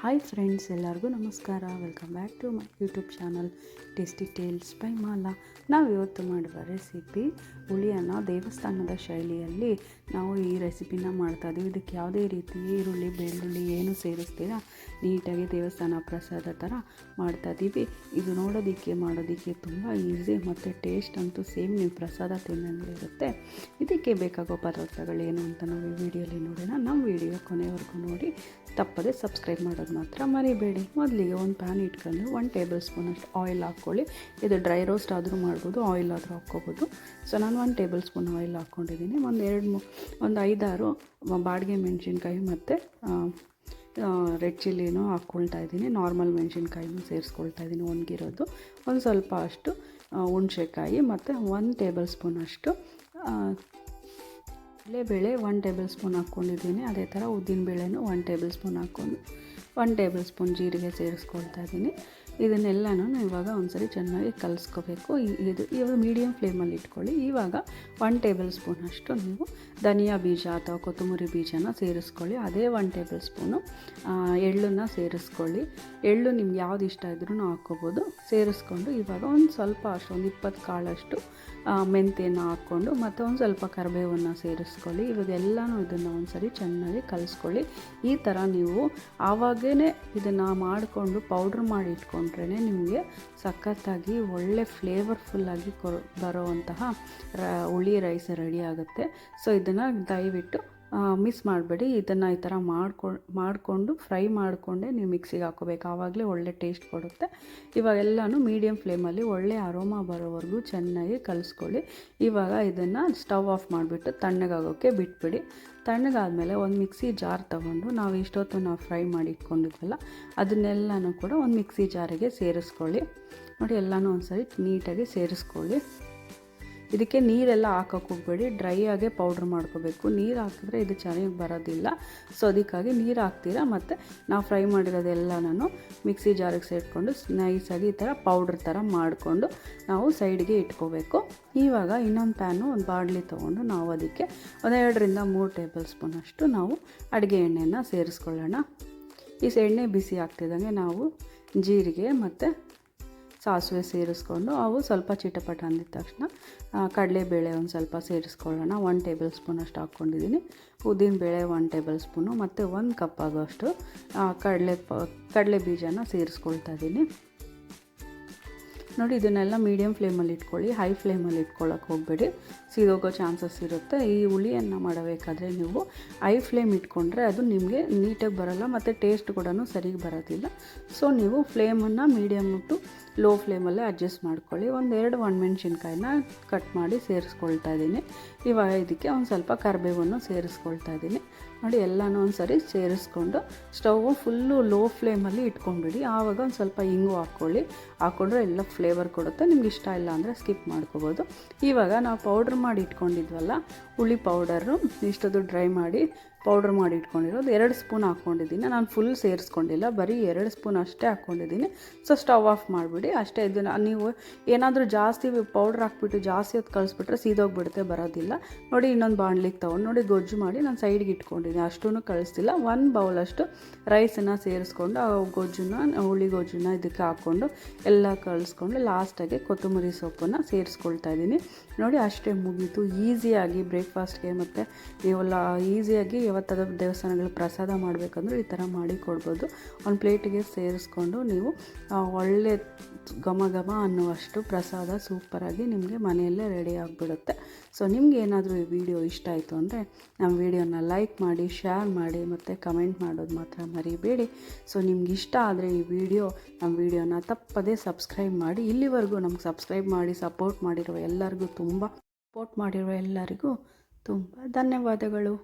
Hi friends ಎಲ್ಲರಿಗೂ ನಮಸ್ಕಾರ. Welcome back to my YouTube channel Tasty Tales by Mala ನಾವು ಇವತ್ತು ಮಾಡುವ ರೆಸಿಪಿ ಹುಳಿಯನ್ನು ದೇವಸ್ಥಾನದ ಶೈಲಿಯಲ್ಲಿ ನಾವು ಈ ರೆಸಿಪಿನ ಮಾಡ್ತಾ ಇದ್ದೀವಿ. ಇದಕ್ಕೆ ಯಾವುದೇ ರೀತಿ ಈರುಳ್ಳಿ, ಬೆಳ್ಳುಳ್ಳಿ ಏನು ಸೇರಿಸ್ತೀರ, ನೀಟಾಗಿ ದೇವಸ್ಥಾನ ಪ್ರಸಾದ ಥರ ಮಾಡ್ತಾ ಇದ್ದೀವಿ. ಇದು ನೋಡೋದಕ್ಕೆ, ಮಾಡೋದಕ್ಕೆ ತುಂಬ ಈಸಿ ಮತ್ತು ಟೇಸ್ಟ್ ಅಂತೂ ಸೇಮ್ ನೀವು ಪ್ರಸಾದ ತಿನ್ನಂಗೆ ಇರುತ್ತೆ. ಇದಕ್ಕೆ ಬೇಕಾಗೋ ಪದಾರ್ಥಗಳೇನು ಅಂತ ನಾವು ಈ ವಿಡಿಯೋಲಿ ನೋಡೋಣ. ನಮ್ಮ ವಿಡಿಯೋ ಕೊನೆವರೆಗೂ ನೋಡಿ. ತಪ್ಪದೆ ಸಬ್ಸ್ಕ್ರೈಬ್ ಮಾಡೋದು ಮಾತ್ರ ಮರಿಬೇಡಿ. ಮೊದಲಿಗೆ ಒಂದು ಪ್ಯಾನ್ ಇಟ್ಕೊಂಡು ಒಂದು ಟೇಬಲ್ ಸ್ಪೂನ್ ಅಷ್ಟು ಆಯಿಲ್ ಹಾಕ್ಕೊಳ್ಳಿ. ಇದು ಡ್ರೈ ರೋಸ್ಟ್ ಆದರೂ ಮಾಡ್ಬೋದು, ಆಯಿಲ್ ಆದರೂ ಹಾಕ್ಕೋಬೋದು. ಸೊ, ನಾನು ಒಂದು ಟೇಬಲ್ ಸ್ಪೂನ್ ಆಯಿಲ್ ಹಾಕ್ಕೊಂಡಿದ್ದೀನಿ. ಒಂದು ಎರಡು ಮೂ, ಒಂದು ಐದಾರು ಬಾಡಿಗೆ ಮೆಣಸಿನ್ಕಾಯಿ ಮತ್ತು ರೆಡ್ ಚಿಲ್ಲಿನೂ ಹಾಕ್ಕೊಳ್ತಾ ಇದ್ದೀನಿ. ನಾರ್ಮಲ್ ಮೆಣಸಿನ್ಕಾಯಿನೂ ಸೇರಿಸ್ಕೊಳ್ತಾ ಇದ್ದೀನಿ ಒಣಗಿರೋದು. ಒಂದು ಸ್ವಲ್ಪ ಅಷ್ಟು ಹುಣಸೆಕಾಯಿ ಮತ್ತು ಒಂದು ಟೇಬಲ್ ಸ್ಪೂನ್ ಅಷ್ಟು ಬೇಳೆ ಒನ್ ಟೇಬಲ್ ಸ್ಪೂನ್ ಹಾಕ್ಕೊಂಡಿದ್ದೀನಿ. ಅದೇ ಥರ ಉದ್ದಿನ ಬೇಳೆನೂ ಒನ್ ಟೇಬಲ್ ಸ್ಪೂನ್ ಹಾಕ್ಕೊಂಡು ಒನ್ ಟೇಬಲ್ ಸ್ಪೂನ್ ಜೀರಿಗೆ ಸೇರಿಸ್ಕೊಳ್ತಾ ಇದ್ದೀನಿ. ಇದನ್ನೆಲ್ಲನೂ ಇವಾಗ ಒಂದ್ಸರಿ ಚೆನ್ನಾಗಿ ಕಲಿಸ್ಕೋಬೇಕು. ಇದು ಇವಾಗ ಮೀಡಿಯಮ್ ಫ್ಲೇಮಲ್ಲಿ ಇಟ್ಕೊಳ್ಳಿ. ಇವಾಗ ಒನ್ ಟೇಬಲ್ ಸ್ಪೂನ್ ಅಷ್ಟು ನೀವು ಧನಿಯಾ ಬೀಜ ಅಥವಾ ಕೊತ್ತಂಬರಿ ಬೀಜನ ಸೇರಿಸ್ಕೊಳ್ಳಿ. ಅದೇ ಒನ್ ಟೇಬಲ್ ಸ್ಪೂನು ಎಳ್ಳನ್ನು ಸೇರಿಸ್ಕೊಳ್ಳಿ. ಎಳ್ಳು ನಿಮ್ಗೆ ಯಾವ್ದು ಇಷ್ಟ ಇದ್ರೂ ಹಾಕ್ಕೋಬೋದು. ಸೇರಿಸ್ಕೊಂಡು ಇವಾಗ ಒಂದು ಸ್ವಲ್ಪ ಅಷ್ಟು, ಒಂದು ಇಪ್ಪತ್ತು ಕಾಳಷ್ಟು ಮೆಂತೆಯನ್ನು ಹಾಕ್ಕೊಂಡು ಮತ್ತು ಒಂದು ಸ್ವಲ್ಪ ಕರಿಬೇವನ್ನು ಸೇರಿಸ್ಕೊಳ್ಳಿ. ಇವಾಗೆಲ್ಲನೂ ಇದನ್ನು ಒಂದು ಸರಿ ಚೆನ್ನಾಗಿ ಕಲಿಸ್ಕೊಳ್ಳಿ. ಈ ಥರ ನೀವು ಆವಾಗೇ ಇದನ್ನು ಮಾಡಿಕೊಂಡು ಪೌಡ್ರ್ ಮಾಡಿ ಇಟ್ಕೊಂಡ್ರೇ ನಿಮಗೆ ಸಖತ್ತಾಗಿ ಒಳ್ಳೆ ಫ್ಲೇವರ್ಫುಲ್ಲಾಗಿ ಕೊ ಬರೋವಂತಹ ರ ಹುಳಿ ರೈಸ್ ರೆಡಿ ಆಗುತ್ತೆ. ಸೊ ಇದನ್ನು ದಯವಿಟ್ಟು ಮಿಸ್ ಮಾಡಬೇಡಿ. ಇದನ್ನು ಈ ಥರ ಮಾಡ್ಕೊ, ಮಾಡಿಕೊಂಡು ಫ್ರೈ ಮಾಡಿಕೊಂಡೇ ನೀವು ಮಿಕ್ಸಿಗೆ ಹಾಕೋಬೇಕು. ಆವಾಗಲೇ ಒಳ್ಳೆ ಟೇಸ್ಟ್ ಕೊಡುತ್ತೆ. ಇವಾಗೆಲ್ಲನೂ ಮೀಡಿಯಮ್ ಫ್ಲೇಮಲ್ಲಿ ಒಳ್ಳೆ ಅರೋಮಾ ಬರೋವರೆಗೂ ಚೆನ್ನಾಗಿ ಕಲಿಸ್ಕೊಳ್ಳಿ. ಇವಾಗ ಇದನ್ನು ಸ್ಟವ್ ಆಫ್ ಮಾಡಿಬಿಟ್ಟು ತಣ್ಣಗಾಗೋಕ್ಕೆ ಬಿಟ್ಬಿಡಿ. ತಣ್ಣಗಾದಮೇಲೆ ಒಂದು ಮಿಕ್ಸಿ ಜಾರ್ ತೊಗೊಂಡು ನಾವು ಇಷ್ಟೊತ್ತು ನಾವು ಫ್ರೈ ಮಾಡಿ ಇಟ್ಕೊಂಡಿದ್ವಲ್ಲ, ಅದನ್ನೆಲ್ಲನೂ ಕೂಡ ಒಂದು ಮಿಕ್ಸಿ ಜಾರಿಗೆ ಸೇರಿಸ್ಕೊಳ್ಳಿ. ನೋಡಿ, ಎಲ್ಲನೂ ಒಂದು ಸರಿ ನೀಟಾಗಿ ಸೇರಿಸ್ಕೊಳ್ಳಿ. ಇದಕ್ಕೆ ನೀರೆಲ್ಲ ಹಾಕೋಕೆ ಹೋಗಬೇಡಿ. ಡ್ರೈ ಆಗೇ ಪೌಡ್ರ್ ಮಾಡ್ಕೋಬೇಕು. ನೀರು ಹಾಕಿದ್ರೆ ಇದು ಚೆನ್ನಾಗಿ ಬರೋದಿಲ್ಲ. ಸೊ ಅದಕ್ಕಾಗಿ ನೀರು ಹಾಕ್ತೀರಾ? ಮತ್ತು ನಾವು ಫ್ರೈ ಮಾಡಿರೋದೆಲ್ಲ ನಾನು ಮಿಕ್ಸಿ ಜಾರಿಗೆ ಸೇರಿಕೊಂಡು ನೈಸಾಗಿ ಈ ಥರ ಪೌಡ್ರ್ ಥರ ಮಾಡಿಕೊಂಡು ನಾವು ಸೈಡ್ಗೆ ಇಟ್ಕೋಬೇಕು. ಇವಾಗ ಇನ್ನೊಂದು ಪ್ಯಾನು ಒಂದು ಬಾಡ್ಲಿ ತೊಗೊಂಡು ನಾವು ಅದಕ್ಕೆ ಒಂದೆರಡರಿಂದ ಮೂರು ಟೇಬಲ್ ಸ್ಪೂನ್ ಅಷ್ಟು ನಾವು ಅಡುಗೆ ಎಣ್ಣೆನ ಸೇರಿಸ್ಕೊಳ್ಳೋಣ. ಈ ಎಣ್ಣೆ ಬಿಸಿ ಆಗ್ತಿದ್ದಂಗೆ ನಾವು ಜೀರಿಗೆ ಮತ್ತು ಸಾಸಿವೆ ಸೇರಿಸ್ಕೊಂಡು ಅವು ಸ್ವಲ್ಪ ಚಿಟಪಟ ಅಂದಿದ ತಕ್ಷಣ ಕಡಲೆಬೇಳೆ ಒಂದು ಸ್ವಲ್ಪ ಸೇರಿಸ್ಕೊಳ್ಳೋಣ. ಒನ್ ಟೇಬಲ್ ಸ್ಪೂನ್ ಅಷ್ಟು ಹಾಕ್ಕೊಂಡಿದ್ದೀನಿ. ಉದ್ದಿನಬೇಳೆ ಒನ್ ಟೇಬಲ್ ಸ್ಪೂನು ಮತ್ತು ಒಂದು ಕಪ್ ಆಗೋಷ್ಟು ಕಡಲೆ ಪ, ಕಡಲೆ ಬೀಜನ ಸೇರಿಸ್ಕೊಳ್ತಾ ಇದ್ದೀನಿ. ನೋಡಿ, ಇದನ್ನೆಲ್ಲ ಮೀಡಿಯಮ್ ಫ್ಲೇಮಲ್ಲಿ ಇಟ್ಕೊಳ್ಳಿ. ಹೈ ಫ್ಲೇಮಲ್ಲಿ ಇಟ್ಕೊಳ್ಳೋಕೆ ಹೋಗಬೇಡಿ. ಸೀದೋಗೋ ಚಾನ್ಸಸ್ ಇರುತ್ತೆ. ಈ ಹುಳಿಯನ್ನು ಮಾಡಬೇಕಾದ್ರೆ ನೀವು ಐ ಫ್ಲೇಮ್ ಇಟ್ಕೊಂಡ್ರೆ ಅದು ನಿಮಗೆ ನೀಟಾಗಿ ಬರೋಲ್ಲ ಮತ್ತು ಟೇಸ್ಟ್ ಕೂಡ ಸರಿಗೆ ಬರೋದಿಲ್ಲ. ಸೊ ನೀವು ಫ್ಲೇಮನ್ನು ಮೀಡಿಯಮ್ ಟು ಲೋ ಫ್ಲೇಮಲ್ಲೇ ಅಡ್ಜಸ್ಟ್ ಮಾಡ್ಕೊಳ್ಳಿ. ಒಂದೆರಡು ಒಣಮೆಣ್ಸಿನ್ಕಾಯಿನ ಕಟ್ ಮಾಡಿ ಸೇರಿಸ್ಕೊಳ್ತಾ ಇದ್ದೀನಿ. ಇವಾಗ ಇದಕ್ಕೆ ಒಂದು ಸ್ವಲ್ಪ ಕರಿಬೇವನ್ನು ಸೇರಿಸ್ಕೊಳ್ತಾ ಇದ್ದೀನಿ. ನೋಡಿ ಎಲ್ಲನೂ ಒಂದು ಸರಿ ಸೇರಿಸ್ಕೊಂಡು ಸ್ಟವ್ ಫುಲ್ಲು ಲೋ ಫ್ಲೇಮಲ್ಲಿ ಇಟ್ಕೊಂಡ್ಬಿಡಿ. ಆವಾಗ ಒಂದು ಸ್ವಲ್ಪ ಹಿಂಗು ಹಾಕ್ಕೊಳ್ಳಿ. ಹಾಕ್ಕೊಂಡ್ರೆ ಎಲ್ಲ ಫ್ಲೇವರ್ ಕೊಡುತ್ತೆ. ನಿಮ್ಗೆ ಇಷ್ಟ ಇಲ್ಲ ಅಂದರೆ ಸ್ಕಿಪ್ ಮಾಡ್ಕೋಬೋದು. ಇವಾಗ ನಾವು ಪೌಡ್ರ್ ಮಾಡಿ ಇಟ್ಕೊಂಡಿದ್ವಲ್ಲ, ಹುಳಿ ಪೌಡರು ಇಷ್ಟೊಂದು ಡ್ರೈ ಮಾಡಿ ಪೌಡ್ರ್ ಮಾಡಿ ಇಟ್ಕೊಂಡಿರೋದು. ಎರಡು ಸ್ಪೂನ್ ಹಾಕ್ಕೊಂಡಿದ್ದೀನಿ. ನಾನು ಫುಲ್ ಸೇರಿಸ್ಕೊಂಡಿಲ್ಲ. ಬರೀ ಎರಡು ಸ್ಪೂನ್ ಅಷ್ಟೇ ಹಾಕ್ಕೊಂಡಿದ್ದೀನಿ. ಸೊ ಸ್ಟವ್ ಆಫ್ ಮಾಡಿಬಿಡಿ. ಅಷ್ಟೇ ಇದನ್ನು ನೀವು ಏನಾದರೂ ಜಾಸ್ತಿ ಪೌಡ್ರ್ ಹಾಕ್ಬಿಟ್ಟು ಜಾಸ್ತಿ ಹೊತ್ತು ಕಳಿಸ್ಬಿಟ್ರೆ ಸೀದೋಗ್ಬಿಡುತ್ತೆ, ಬರೋದಿಲ್ಲ. ನೋಡಿ, ಇನ್ನೊಂದು ಬಾಣಲಿಗೆ ತೊಗೊಂಡು ನೋಡಿ, ಗೊಜ್ಜು ಮಾಡಿ ನಾನು ಸೈಡ್ಗೆ ಇಟ್ಕೊಂಡಿದ್ದೀನಿ. ಅಷ್ಟೂ ಕಳಿಸ್ತಿಲ್ಲ. ಒಂದು ಬೌಲಷ್ಟು ರೈಸನ್ನು ಸೇರಿಸ್ಕೊಂಡು, ಆ ಗೊಜ್ಜನ್ನ ಹುಳಿ ಗೊಜ್ಜನ್ನ ಇದಕ್ಕೆ ಹಾಕ್ಕೊಂಡು ಎಲ್ಲ ಕಳಿಸ್ಕೊಂಡು ಲಾಸ್ಟಾಗೆ ಕೊತ್ತಂಬರಿ ಸೊಪ್ಪನ್ನು ಸೇರಿಸ್ಕೊಳ್ತಾ ಇದ್ದೀನಿ. ನೋಡಿ, ಅಷ್ಟೇ ಮುಗೀತು. ಈಸಿಯಾಗಿ ಬ್ರೇಕ್ಫಾಸ್ಟ್ಗೆ ಮತ್ತು, ಇವೆಲ್ಲ ಈಸಿಯಾಗಿ ಯಾವತ್ತಾದ ದೇವಸ್ಥಾನಗಳು ಪ್ರಸಾದ ಮಾಡಬೇಕಂದ್ರೆ ಈ ಥರ ಮಾಡಿ ಕೊಡ್ಬೋದು. ಒಂದು ಪ್ಲೇಟಿಗೆ ಸೇರಿಸ್ಕೊಂಡು ನೀವು ಒಳ್ಳೆ ಘಮ ಘಮ ಅನ್ನುವಷ್ಟು ಪ್ರಸಾದ ಸೂಪರಾಗಿ ನಿಮಗೆ ಮನೆಯಲ್ಲೇ ರೆಡಿ ಆಗಿಬಿಡುತ್ತೆ. ಸೊ ನಿಮ್ಗೆ ಏನಾದರೂ ಈ ವಿಡಿಯೋ ಇಷ್ಟ ಆಯಿತು ಅಂದರೆ ನಮ್ಮ ವಿಡಿಯೋನ ಲೈಕ್ ಮಾಡಿ ಶೇರ್ ಮಾಡಿ ಮತ್ತು ಕಮೆಂಟ್ ಮಾಡೋದು ಮಾತ್ರ ಮರಿಬೇಡಿ. ಸೊ ನಿಮ್ಗೆ ಇಷ್ಟ ಆದರೆ ಈ ವಿಡಿಯೋ ನಮ್ಮ ವಿಡಿಯೋನ ತಪ್ಪದೇ ಸಬ್ಸ್ಕ್ರೈಬ್ ಮಾಡಿ. ಇಲ್ಲಿವರೆಗೂ ನಮ್ಗೆ ಸಬ್ಸ್ಕ್ರೈಬ್ ಮಾಡಿ ಸಪೋರ್ಟ್ ಮಾಡಿರುವ ಎಲ್ಲರಿಗೂ ತುಂಬ ಸಪೋರ್ಟ್ ಮಾಡಿರುವ ಎಲ್ಲರಿಗೂ ತುಂಬ ಧನ್ಯವಾದಗಳು.